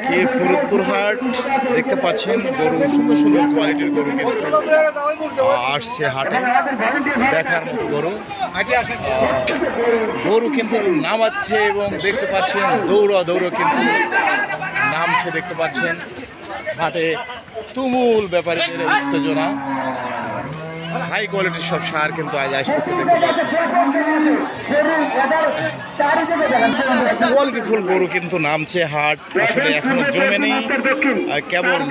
আজকে ফরিদপুর হাট দেখতে পাচ্ছেন গরু, সুন্দর সুন্দর কোয়ালিটির গরু কিন্তু আসছে হাটে। দেখার মতো গরু। গরু কিন্তু নামাচ্ছে এবং দেখতে পাচ্ছেন দৌড়া দৌড়ো কিন্তু নামছে দেখতে পাচ্ছেন। হাটে তুমুল ব্যাপারে উত্তেজনা। হাই কোয়ালিটির সব সার কিন্তু আজ আসতেছে দেখতে পাচ্ছেন। গরু কিন্তু নামছে হাট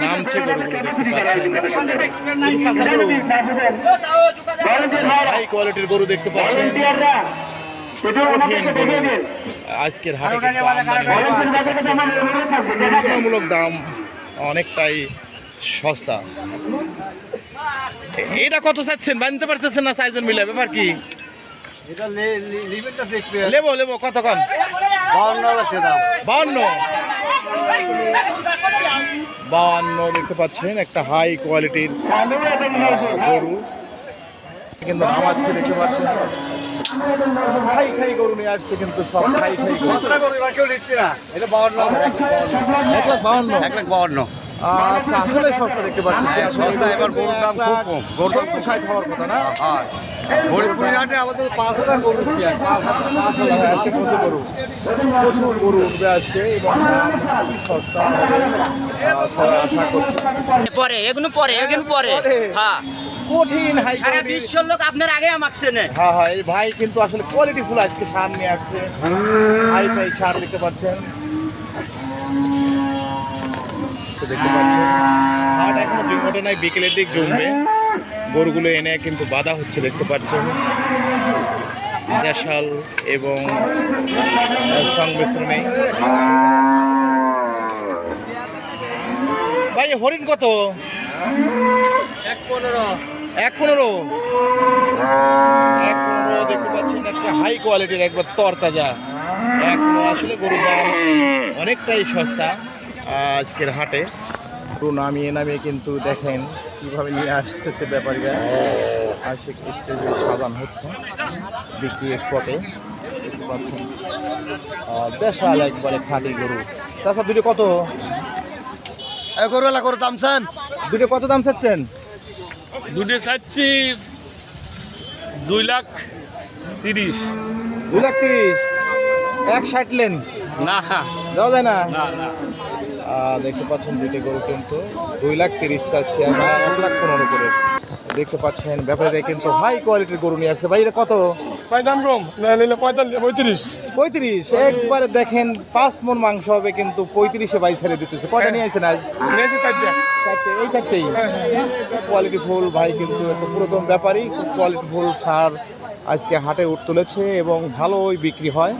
নামছে কোয়ালিটির গরু দেখতে পাচ্ছেন আজকের হাটে। তুলনামূলক দাম অনেকটাই সস্তা। এটা কত চাচ্ছেন? বানতে পারতেছেন না সাইজের মিলে? ব্যাপার কি? এটা লিমিটটা দেখবে লেবো লেবো কত কন বাউন্ন হাজার টাকা দাম। বাউন্ন। বাউন্ন দেখতে পাচ্ছেন একটা হাই কোয়ালিটির গরু। কিন্তু নামাচ্ছে দেখতে পাচ্ছেন। খাই খাই গরু নিয়ে আসছে কিন্তু সব খাই খাই গরু। কেউ নিচ্ছে না। এটা বাউন্ন। এক লাখ বাউন্ন। এক লাখ বাউন্ন। আচ্ছা আসলে সস্তা দেখতে পাচ্ছি। হ্যাঁ, সস্তা, এবার গরুর দাম খুব কম। গরুর দাম খুব ষাট হওয়ার কথা না? হ্যাঁ ফরিদপুরি হাটে আমাদের পাঁচ হাজার গরু পাঁচ হাজার পাঁচ হাজার, আজকে প্রচুর গরু। প্রচুর গরু উঠবে আজকে। এবং সস্তা পরে এগুলো পরে এগুলো পরে। পরে? হ্যাঁ। কঠিন হাই সারা বিশ্বর লোক আপনার আগে আমাকছে না হ্যাঁ হ্যাঁ। এই ভাই কিন্তু আসলে কোয়ালিটি ফুল আজকে সার নিয়ে আসছে। হাই ফাই সার দেখতে পাচ্ছেন। তো দেখতে পাচ্ছেন। হাট এখনও দুর্ঘটনায় বিকেলের দিক জমবে। গরুগুলো এনে কিন্তু বাধা হচ্ছে দেখতে পাচ্ছেন। দেশাল এবং সংমিশ্রণে। ভাই হরিণ কত? এক পনেরো। এক পনেরো? এক পনেরো দেখতে পাচ্ছেন একটা হাই কোয়ালিটির একবার তরতাজা। এক আসলে গরুর দাম অনেকটাই সস্তা। আজকের হাটে। গরু নামিয়ে নামিয়ে কিন্তু দেখেন কীভাবে নিয়ে আসতেছে ব্যাপারীরা। আর সে স্টেজে সাজান হচ্ছে বিক্রি স্পটে দেশাল একবারে খাঁটি গরু। তাছাড়া দুটো কত? গরুওয়ালা করে দাম চান? দুটো কত দাম চাচ্ছেন? দুটো চাচ্ছি দুই লাখ তিরিশ। দুই লাখ তিরিশ। এক ষাট লেন? না। দেওয়া যায় না? না না। আহ, দেখতে পাচ্ছেন দুইটি গরু কিন্তু দুই লাখ তিরিশ চাচ্ছে আর মানে এক লাখ পনেরো করে। দেখতে পাচ্ছেন ব্যাপারীরা কিন্তু হাই কোয়ালিটির গরু নিয়ে আসছে। ভাই এটা কত? দাম কম। পঁয়ত্রিশ। পঁয়ত্রিশ। একবারে দেখেন পাঁচ মন মাংস হবে কিন্তু পঁয়ত্রিশে বাই ছেড়ে দিতেছে। কয়টা নিয়ে আসছেন আজ? নিয়েছে চারটা। এই চারটেই? কোয়ালিটি ফুল ভাই কিন্তু একটা পুরাতন ব্যাপারই খুব কোয়ালিটি ফুল সার আজকে হাটে উঠ তুলেছে এবং ভালোই বিক্রি হয়।